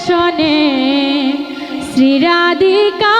দর্শনে শ্রীরাধিকা